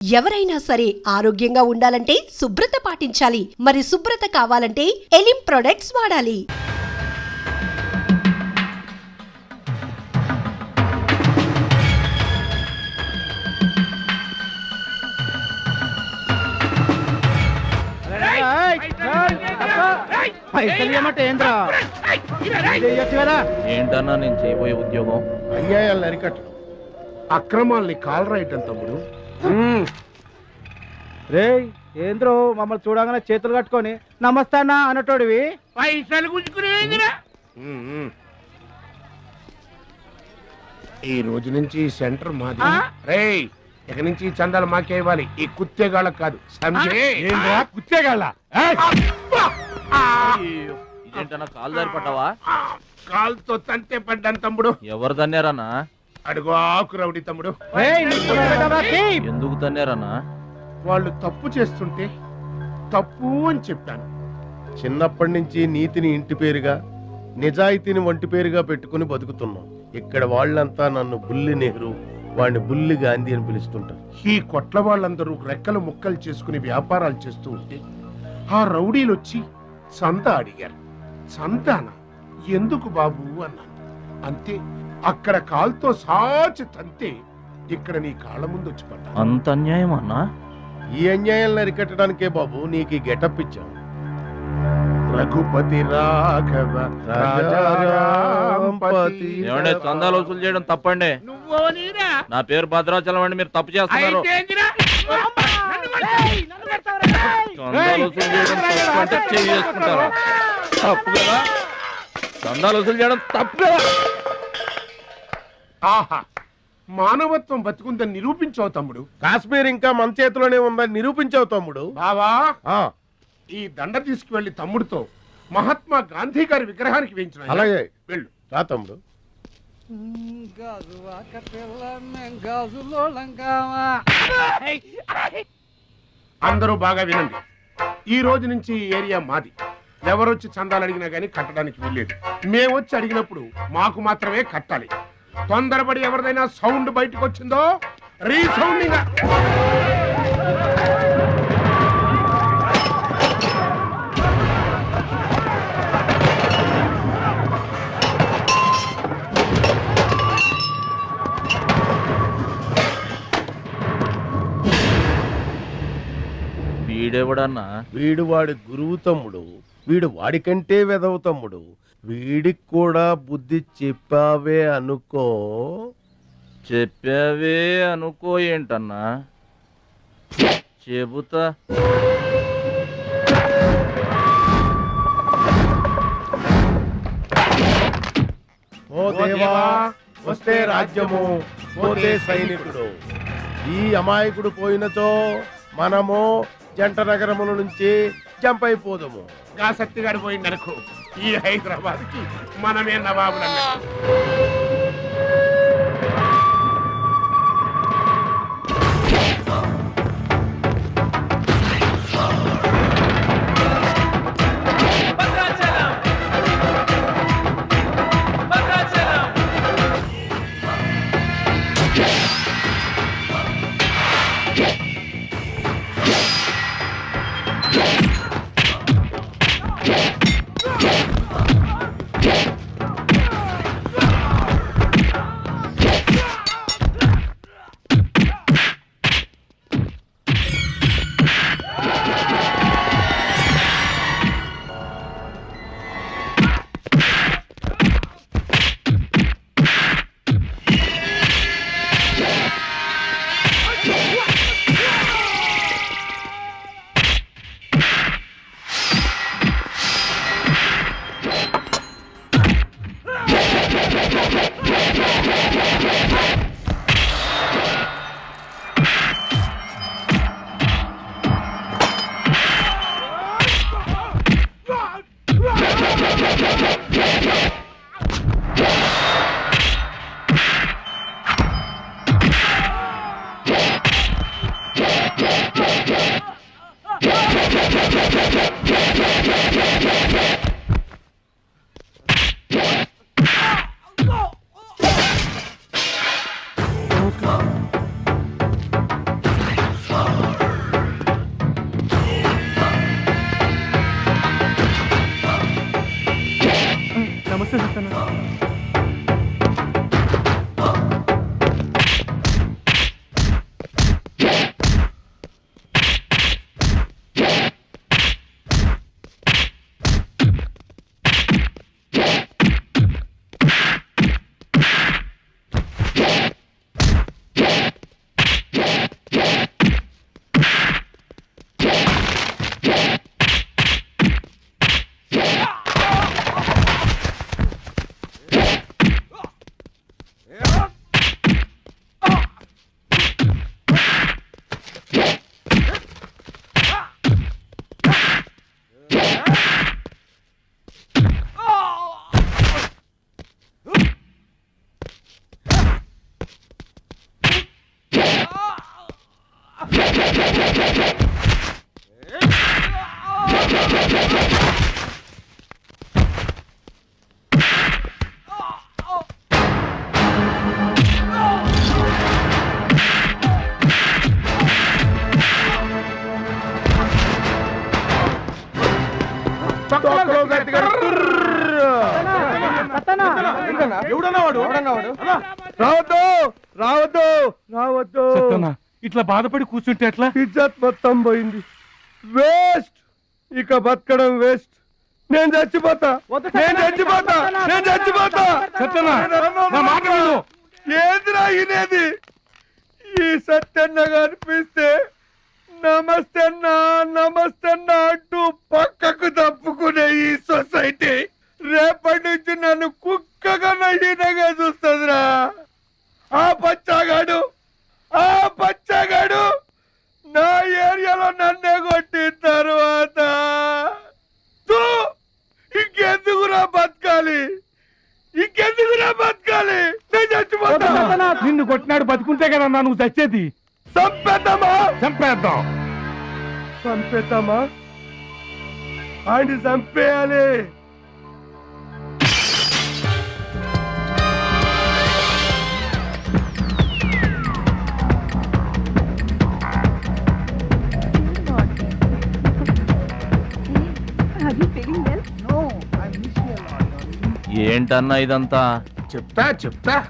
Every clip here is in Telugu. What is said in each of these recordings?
ఎవరైనా సరే ఆరోగ్యంగా ఉండాలంటే శుభ్రత పాటించాలి. మరి శుభ్రత కావాలంటే ఎలిం ప్రొడక్ట్స్ వాడాలి. పైసలు ఇవ్వమంటే ఏంద్రా చేయొచ్చు కదా ఏంటన్నా నేను చేయబోయే ఉద్యోగం? అన్యాయాలను అరికట్టడం అక్రమాల్ని కాలరాయటం తమ్ముడు. మ్మ్. రే ఏంద్రో మమ్మల్ని చూడగానే చేతులు కట్టుకొని నమస్తే అన్న అన్నటోడివి? పైసలు గుంజుకునేదిరా మ్మ్. ఈ రోజు నుంచి ఈ సెంటర్ మాది? రేయ్ ఇక నుంచి ఈ చందాలు మాకే ఇవ్వాలి. ఈ కుత్తేగాళ్ళకి కాదు. కుత్తేగాళ్ళ? ఇదేంటన్నా కాలు దారి పడ్డావా కాలుతో తంతే పడ్డాను తమ్ముడు. ఎవరు తన్నారన్నా? అడుగు ఆకు రౌడి తమ్ముడు. ఎందుకు తన్నారన్నా? వాళ్ళు తప్పు చేస్తుంటే తప్పు అని చెప్పాను చిన్నప్పటి నుంచి నీతిని ఇంటి పేరుగా నిజాయితీని వంటి పేరుగా పెట్టుకుని బతుకుతున్నాం. ఇక్కడ వాళ్ళంతా నన్ను బుల్లి నెహ్రూ వాడిని బుల్లి గాంధీ అని పిలుస్తుంటారు. ఈ కొట్ల వాళ్ళందరూ రెక్కలు ముక్కలు చేసుకుని వ్యాపారాలు చేస్తూ ఉంటే ఆ రౌడీలు వచ్చి సంత అడిగారు. సంతాన? ఎందుకు బాబు? అన్నాను. అంతే. అక్కడ కాల్తో సాచి తంతే ఇక్కడ నీ కాళ్ళ ముందు వచ్చి పడ్డా అంత అన్యాయం అన్నా? ఈ అన్యాయాలను అరికట్టడానికే బాబు నీకు ఈ గెటప్ ఇచ్చాం రఘుపతి రాఘవ రాజారాంపతి ఏమంటే చందాలు వసూలు చేయడం తప్పండి? నా పేరు భద్రాచలం అండి మీరు తప్పు చేస్తున్నారు. చందాలు వసూలు చేయడం తప్పు అంటే చేయి చేసుకుంటారు తప్పు కదా? చందాలు వసూలు చేయడం తప్పు కదా? ఆహా మానవత్వం బతుకుందని నిరూపించావు తమ్ముడు. కాశ్మీర్ ఇంకా మన చేతిలోనే ఉందని నిరూపించావు తమ్ముడు. బావా ఆ, ఈ దండ తీసుకువెళ్ళి తమ్ముడితో మహాత్మా గాంధీ గారి విగ్రహానికి వేయించిన అలాగే. వెళ్ళు. రా తమ్ముడు. అందరూ బాగా వినండి. ఈ రోజు నుంచి ఈ ఏరియా మాది. ఎవరొచ్చి చందాలు అడిగినా గానీ కట్టడానికి వీల్లేదు. మేము వచ్చి అడిగినప్పుడు మాకు మాత్రమే కట్టాలి. తొందరపడి ఎవరిదైనా సౌండ్ బయటకు వచ్చిందో రీసౌండింగ్. వీడెవడన్నా? వీడు వాడి గురువు తమ్ముడు. వీడు వాడికంటే వెదవ తమ్ముడు. వీడికి కూడా బుద్ధి చెప్పావే అనుకో. చెప్పావే అనుకో ఏంటన్నా? చెబుతా. ఓ దేవా వస్తే రాజ్యము పోతే సైనికుడు. ఈ అమాయకుడు పోయినచో మనము జంట నగరముల నుంచి జంప్ అయిపోదము. గాసక్తి గారు పోయిందనుకో ఈ హైదరాబాద్కి మనమే నవాబులు తొక్కలో Let's go. ఇట్లా బాధపడి కూర్చుంటే ఎట్లా? ఇజ్జత్ మొత్తం పోయింది. వేస్ట్ ఇక బతకడం వేస్ట్ నేను చచ్చిపోతా. నేను చచ్చిపోతా. నేను చచ్చిపోతా. నా మాట విను. ఏందిరా ఇనేది ఈ సత్యన్న కనిపిస్తే నమస్తే అన్నా నమస్తే అన్నా అంటూ పక్కకు తప్పుకునే ఈ సొసైటీ రేపటి నుంచి నన్ను కుక్కగా నయ్యినగా చూస్తుందిరా. ఆ పచ్చాగాడు ఆ పచ్చగాడు నా ఏరియాలో నన్నే కొట్టిన తర్వాత ఇంకెందుకురా బతకాలి? ఇంకెందుకురా బతకాలి? నేను చచ్చిపోతా. నిన్ను కొట్టినాడు బతుకుంటే కదా నువ్వు చచ్చేది. సంపేద్దామా చంపేద్దాం. చంపేద్దామా? ఆయన చంపేయాలి. ఏంటన్నా ఇదంతా? చెప్తా చెప్తా.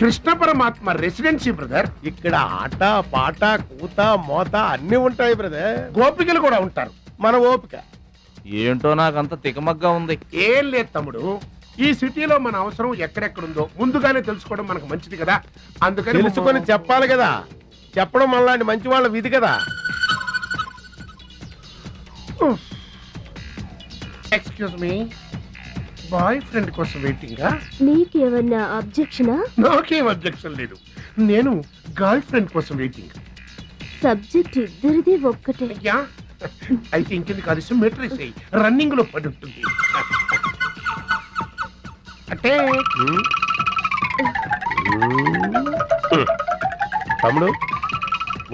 కృష్ణ పరమాత్మ రెసిడెన్సీ బ్రదర్ ఇక్కడ ఆట పాట కూత మోత అన్ని ఉంటాయి బ్రదర్ గోపికలు కూడా ఉంటారు. మన ఓపిక. ఏంటో నాకంత తికమగ్గా ఉంది. ఏం లేదు తమ్ముడు. ఈ సిటీలో మన అవసరం ఎక్కడెక్కడుందో ముందుగానే తెలుసుకోవడం మనకు మంచిది కదా. అందుకని తెలుసుకొని చెప్పాలి కదా. చెప్పడం మనలాంటి మంచి వాళ్ళ విధి కదా. ఎక్స్క్యూజ్ మీ బాయ్ ఫ్రెండ్ కోసం వెయిటింగా నీకేమన్నా అబ్జెక్షనా? నాకేం అబ్జెక్షన్ లేదు. నేను గర్ల్ ఫ్రెండ్ కోసం వెయిటింగ్ సబ్జెక్ట్ ఇద్దరిది ఒక్కటే. అయ్యా అయితే ఇంకెందుకు కలిసి మెట్రిక్ అయ్యి రన్నింగ్లో పడి ఉంటుంది అంటే తమ్ముడు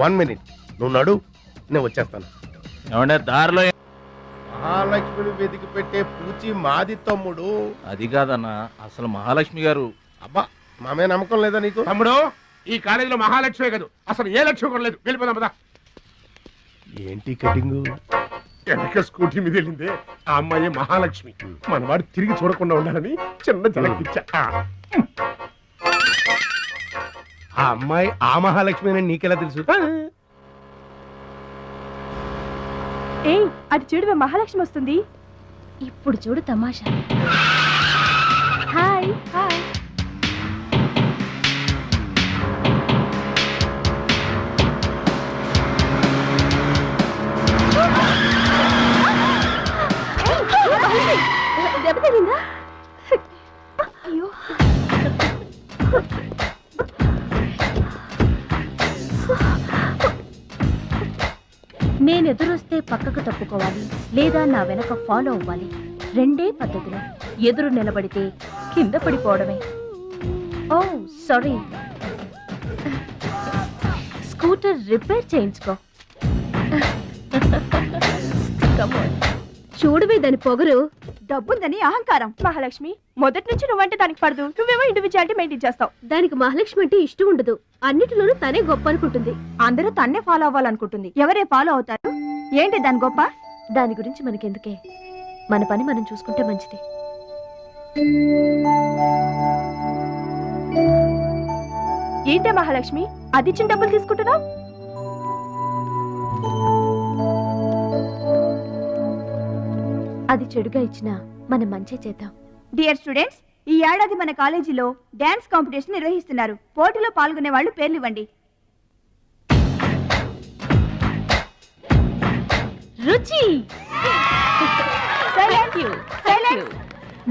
వన్ మినిట్ నువ్వు నడు నేను వచ్చేస్తాను. ఏమంటే దారిలో మహాలక్ష్మిని వెతికి పెట్టే పూచి మాది తమ్ముడు. అది కాదన్నా అసలు మహాలక్ష్మి గారు. అబ్బా మామే నమ్మకం లేదా నీకు? తమ్ముడు ఈ కాలేజీలో మహాలక్ష్మే కాదు. అసలు ఏ లక్ష్యం కూడా లేదు. వెళ్ళిపోదాం పదా. ఏంటి కటింగ్? వెనక స్కూటీ మీద వెళ్ళిందే ఆ అమ్మాయి మహాలక్ష్మి. మనవాడు తిరిగి చూడకుండా ఉండాలని చిన్న జలకిచ్చా. ఆ. అమ్మాయి ఆ మహాలక్ష్మి అని నీకెలా తెలుసు? ఏయ్ అటు చూడు మహాలక్ష్మి వస్తుంది. ఇప్పుడు చూడు తమాషా. Hi hi. తప్పుకోవాలి లేదా నా వెనక ఫాలో అవ్వాలి. రెండే పద్ధతులు. ఎదురు నిలబడితే కింద పడిపోవడమే. ఓ సారీ స్కూటర్ రిపేర్ చేయించుకో. చూడవే దాని పొగరు. డబ్బుందని అహంకారం. మహాలక్ష్మి మొదటి నుంచి నువ్వంటే దానికి పడదు. నువ్వేమో ఇండివిజువాలిటీ మెయింటైన్ చేస్తావు. దానికి మహాలక్ష్మి అంటే ఇష్టం ఉండదు. అన్నిటిలోనూ తనే గొప్ప అనుకుంటుంది. అందరూ తన్నే ఫాలో అవ్వాలనుకుంటుంది. ఎవరే ఫాలో అవుతారు? ఏంటి దాని గొప్ప? దాని గురించి మనకెందుకే? మన పని మనం చూసుకుంటే మంచిది. ఏంటే మహాలక్ష్మి? అది ఇచ్చిన డబ్బులు తీసుకుంటున్నావు? అది చెడుగా ఇచ్చినా మనం మంచి చేద్దాం. డియర్ స్టూడెంట్స్ ఈ ఏడాది మన కాలేజీలో డాన్స్ కాంపిటీషన్ నిర్వహిస్తున్నారు. పోటీలో పాల్గొనే వాళ్ళు పేర్లు ఇవ్వండి. రుచి.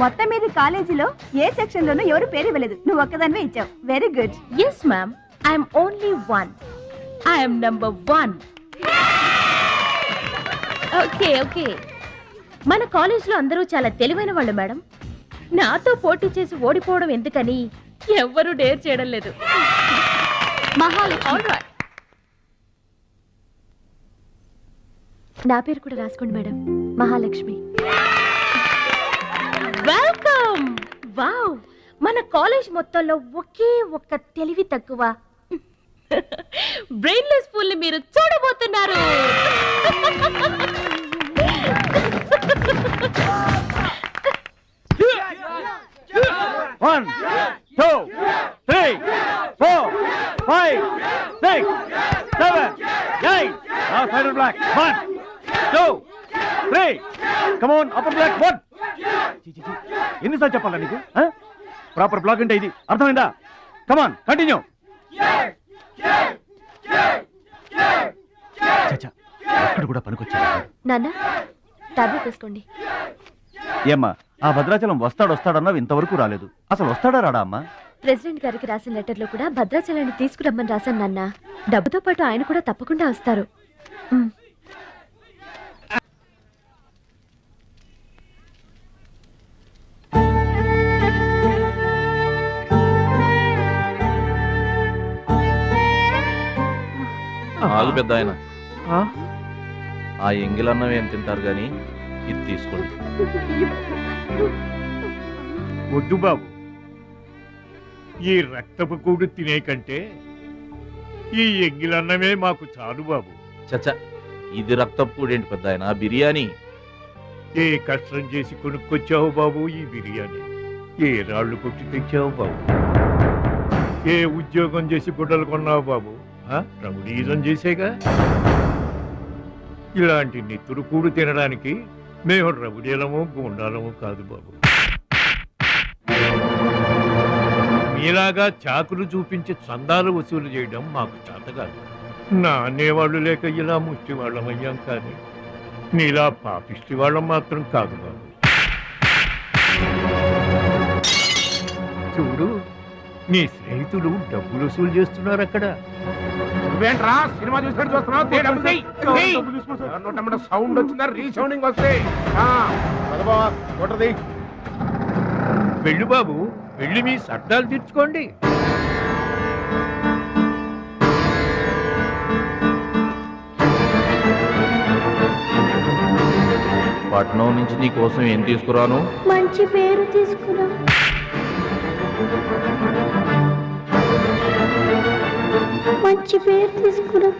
మొత్తం మీద కాలేజీలో ఏ సెక్షన్ లోనూ ఎవరు పేరు ఇవ్వలేదు. నువ్వు ఒక్కదానివే ఇచ్చావు. Very good yes ma'am I'm only one I'm number one okay okay మన కాలేజ్లో అందరూ చాలా తెలివైన వాళ్ళు మేడం. నాతో పోటీ చేసి ఓడిపోవడం ఎందుకని ఎవ్వరూ డేర్ చేయడం లేదు. మహాలక్ష్మి నా పేరు కూడా రాసుకోండి మేడం. మహాలక్ష్మి. వెల్కమ్! వావ్! మన కాలేజ్ మొత్తంలో ఒకే ఒక్క తెలివి తక్కువ. బ్రెయిన్లెస్ ఫుల్ని మీరు చూడబోతున్నారు. One two three four five six seven eight side block one two three come on upper block one ఎన్నిసార్లు చెప్పాలా నీకు? ప్రాపర్ బ్లాక్ అంటే ఇది. అర్థమైందా? కమాన్ కంటిన్యూ అక్కడ కూడా పనికొచ్చా నాన్న టాబ్లెట్ వేసుకోండి. ఏమ్మా ఆ భద్రాచలం వస్తాడు వస్తాడన్నావు ఇంతవరకు రాలేదు. అసలు వస్తాడా రాడా అమ్మా? ప్రెసిడెంట్ గారికి రాసిన లెటర్లో కూడా భద్రాచలాన్ని తీసుకురమ్మని రాశాను నాన్న. డబ్బుతో పాటు ఆయన కూడా తప్పకుండా వస్తారు. ఆలు పెద్ద ఆయన ఆ? ఎంగిలన్నం ఏం తింటారు గాని ఇది తీసుకోండి. వద్దు బాబు. ఈ రక్తపు కూడు తినే కంటే ఈ ఎంగిలన్నమే మాకు చాలు బాబు. చచ్చ ఇది రక్తపు కూడేంటి పెద్ద ఆయన బిర్యానీ. ఏ కష్టం చేసి కొనుక్కొచ్చావు బాబు ఈ బిర్యానీ? ఏ రాళ్ళు కొట్టి తెచ్చావు బాబు? ఏ ఉద్యోగం చేసి గుడ్డలు కొన్నావు బాబు? రౌడీజం చేసేగా? ఇలాంటి నెత్తురు కూడు తినడానికి మేము రౌడీలము గుండాలము కాదు బాబు. మీలాగా చాకులు చూపించి చందాలు వసూలు చేయడం మాకు చేత కాదు. నా అనేవాళ్ళు లేక ఇలా ముష్టి వాళ్ళం అయ్యాం కానీ నీలా పాపిష్టి వాళ్ళం మాత్రం కాదు బాబు. చూడు నీ స్నేహితులు డబ్బులు వసూలు చేస్తున్నారు అక్కడ. నువ్వేంట్రా? సినిమా చూసినట్టు చూస్తున్నావు? తే. డబ్బు తెయ్. తెయ్. ఎవరినోటమ్మట సౌండ్ వచ్చిందా? రీసౌండింగ్ వస్తే. ఆ, పదబావా కొట్టది వెళ్ళు బాబు వెళ్ళి మీ సర్దాలు తీర్చుకోండి. పట్నం నుంచి నీ కోసం ఏం తీసుకురాను? మంచి పేరు తీసుకురా. మంచి పేరు తీసుకురా.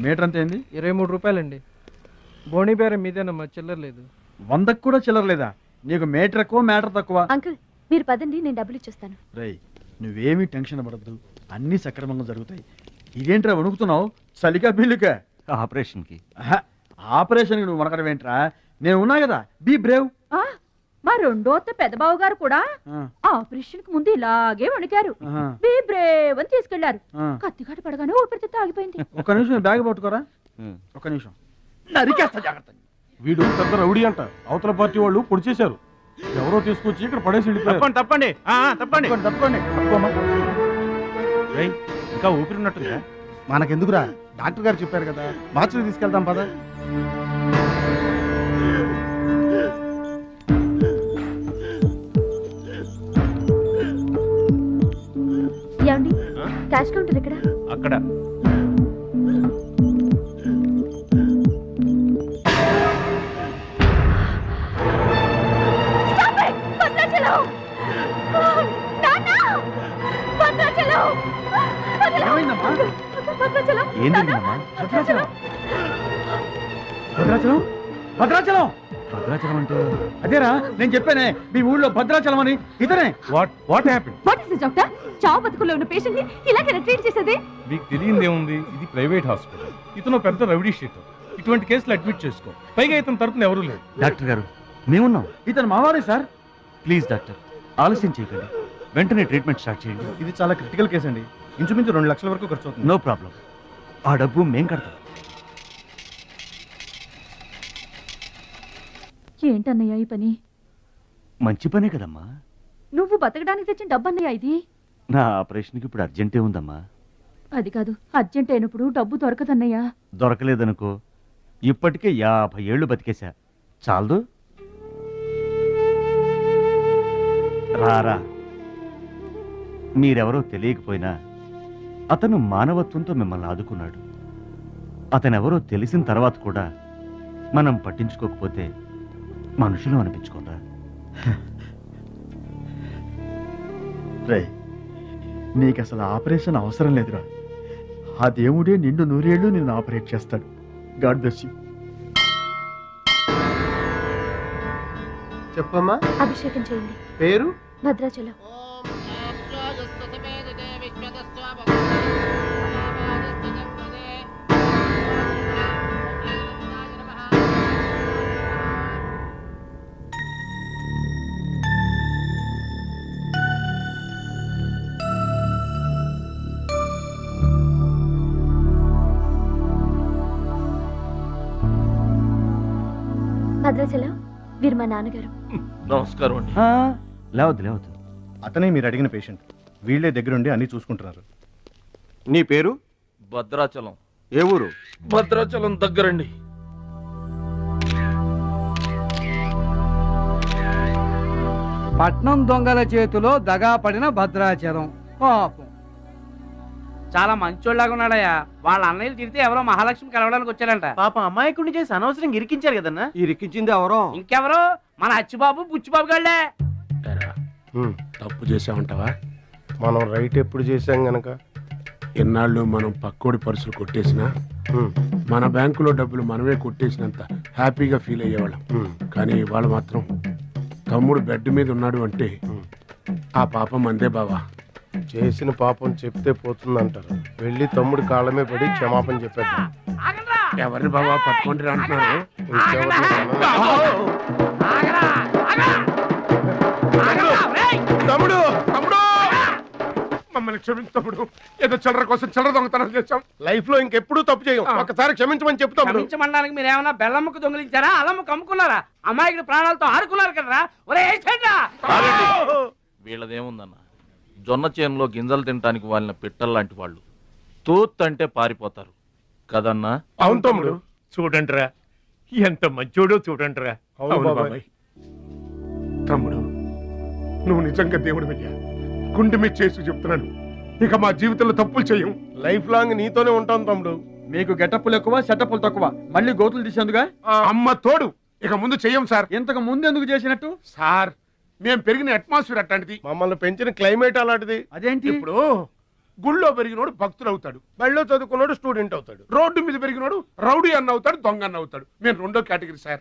మీటర్ అంత ఏంది? ఇరవై మూడు రూపాయలండి. బోణి బేరం మీదేనమ్మా చిల్లర లేదు. వందకు కూడా చిల్లర లేదా? నీకు మేటర్ ఎక్కువ మ్యాటర్ తక్కువ. అంకుల్ మీరు పదండి నేను డబ్బులు ఇచ్చేస్తాను. రేయ్ నువ్వేమీ టెన్షన్ పడద్దు. అన్నీ సక్రమంగా జరుగుతాయి. ఇదేంట్రా వణుకుతున్నావు? చలిగా బిల్లుగా ఆపరేషన్కి. ఆపరేషన్కి నువ్వు వనకడం ఏంట్రా నేను ఉన్నా కదా. Be brave. ఆ, మా రెండో అత్త పెద్దబావు గారు కూడా ఆపరేషన్కు ముందు ఇలాగే వణికారు. బీ బ్రేవ్ అని తీసుకెళ్ళారు కత్తిగాట పడగానే ఊపిరితిత్తు ఆగిపోయింది. ఒక నిమిషం బ్యాగ్ పట్టుకోరా? ఒక నిమిషం. నరికేస్తా జాగ్రత్త వీడు పెద్ద రౌడీ అంట. అవతల పార్టీ వాళ్ళు పొడి చేశారు. ఎవరో తీసుకొచ్చి ఇక్కడ పడేసి వెళ్ళిపోయారు. తప్పండి తప్పండి. తప్పండి. ఇంకా ఊపిరి ఉన్నట్టుందా? మనకెందుకురా? డాక్టర్ గారు చెప్పారు కదా బాత్రూమ్ తీసుకెళ్తాం పద. ఏమండి? క్యాష్ కౌంటర్ ఇక్కడ? అక్కడ. భద్రాచలం! భద్రాచలం! భద్రాచలం? భద్రాచలం? భద్రాచలం అంటే? అదేరా నేను చెప్పానే మీ ఊళ్ళో భద్రాచలం అని. ఇతనే. What what happy what is doctor చావు బతుకుల్లో ఉన్న పేషెంట్ని ఇలాగే ట్రీట్ చేసేది? మీకు తెలియంది ఏముంది? ఇది ప్రైవేట్ హాస్పిటల్. ఇతను పెద్ద రౌడీ షీటర్. ఇటువంటి కేసులు అడ్మిట్ చేసుకో. పైగా ఇతని తరపున ఎవరు లేరు. డాక్టర్ గారు మేమున్నాం. ఇతను మావాడే సార్? ప్లీజ్ డాక్టర్ ఆలస్యం చేయకండి. వెంటనే ట్రీట్మెంట్ స్టార్ట్ చేయండి. ఇది చాలా క్రిటికల్ కేసు అండి ఇంచుమించు రెండు లక్షల వరకు ఖర్చు అవుతుంది. No problem. ఆ డబ్బు మేం కడతాం. ఏంటన్నయ్య ఈ పని? మంచి పనే కదమ్మా. నువ్వు బతకడానికి తెచ్చిన డబ్బన్నయ్య ఇది? నా ఆపరేషన్కి ఇప్పుడు అర్జెంటే ఉందమ్మా. అది కాదు అర్జెంట్ అయినప్పుడు డబ్బు దొరకదన్నయ్య. దొరకలేదనుకో ఇప్పటికే యాభై ఏళ్ళు బతికేశా. చాలదు. రారా మీరెవరో తెలియకపోయినా అతను మానవత్వంతో మిమ్మల్ని ఆదుకున్నాడు. అతనెవరో తెలిసిన తర్వాత కూడా మనం పట్టించుకోకపోతే మనుషులు అనిపించుకోరా రే నీకు అసలు ఆపరేషన్ అవసరం లేదురా. ఆ దేవుడే నిండు నూరేళ్ళు నిన్ను ఆపరేట్ చేస్తాడు. God bless you. చెప్పమ్మా. అభిషేకం చేయండి. పేరు? భద్రాచలం. మా నాన్నగారు. నమస్కారం అండి. లేవద్దు లేవద్దు. అతనే మీరు అడిగిన పేషెంట్. వీళ్ళే దగ్గరుండి అన్ని చూసుకుంటున్నారు. నీ పేరు? భద్రాచలం. ఏ ఊరు? భద్రాచలం దగ్గరండి. పట్నం దొంగల చేతిలో దగా పడిన భద్రాచలం. పాపం. చాలా మంచోళ్ళగా ఉన్నాడయ్యా. వాళ్ళ అన్నయ్యలు తిడితే ఎవరో మహాలక్ష్మి కలవడానికి వచ్చారంట. పాప అమాయకుడిని చేసి అనవసరం ఇరికించారు కదన్నా? ఇరికించింది ఎవరో? ఇంకెవరు? మన అచ్చిబాబు బుచ్చిబాబు గళ్ళే. తప్పు చేసామంటావా మనం రైట్ ఎప్పుడు చేశాం గనక? ఎన్నాళ్ళు మనం పక్కోడి పర్సులు కొట్టేసినా మన బ్యాంకులో డబ్బులు మనమే కొట్టేసినంత హ్యాపీగా ఫీల్ అయ్యేవాళ్ళం. కానీ ఇవాళ మాత్రం తమ్ముడు బెడ్ మీద ఉన్నాడు అంటే ఆ పాపం అందే బావా. చేసిన పాపం చెప్తే పోతుందంటారు. వెళ్ళి తమ్ముడి కాళ్ళమే పడి క్షమాపణ ఆగండ్రా! ఎవరిని బావా పట్టుకుంటారు అంటున్నారు! తమ్ముడు తమ్ముడు! మమ్మల్ని క్షమించు తమ్ముడు. ఏదో చిల్లర కోసం చిల్లర దొంగతనం చేశాం. లైఫ్లో ఇంకెప్పుడు తప్పు చేయం ఒకసారి క్షమించమని చెప్తాం క్షమించమనడానికి మీరు ఏమన్నా బెల్లమ్మకు దొంగిలించారా అల్లమ్మకు అమ్ముకున్నారా అమాయకుడి ప్రాణాలతో ఆడుకున్నారు కదరా? ఒరే! వీళ్ళదేముందన్న? జొన్న చేనులో గింజలు తినటానికి వాళ్ళని పిట్టల్లాంటి వాళ్ళు. తూత్ అంటే పారిపోతారు. కదన్నా? అవును తమ్ముడు. చూడండిరా. ఎంత మంచోడో చూడండిరా. అవును బాబాయ్. తమ్ముడు నువ్వు నిజంగా దేవుడు అయ్యా గుండె మీద చేసి చెప్తున్నాను. ఇక మా జీవితంలో తప్పులు చేయం. లైఫ్ లాంగ్ నీతోనే ఉంటాం తమ్ముడు. మీకు గెటప్పులు ఎక్కువ సెటప్పులు తక్కువ. మళ్ళీ గోతులు తీసేందుగా అమ్మ తోడు. ఇక ముందు చెయ్యం సార్. ఇంతకు ముందు ఎందుకు చేసినట్టు? సార్ మేము పెరిగిన అట్మాస్ఫియర్ అట్లాంటిది. మమ్మల్ని పెంచిన క్లైమేట్ అలాంటిది. అదేంటి? ఇప్పుడు గుళ్ళో పెరిగినోడు భక్తుడు అవుతాడు బళ్ళో చదువుకున్నాడు స్టూడెంట్ అవుతాడు. రోడ్డు మీద పెరిగినోడు రౌడీ అన్న అవుతాడు దొంగ అన్న అవుతాడు. మేము రెండో కేటగిరీ సార్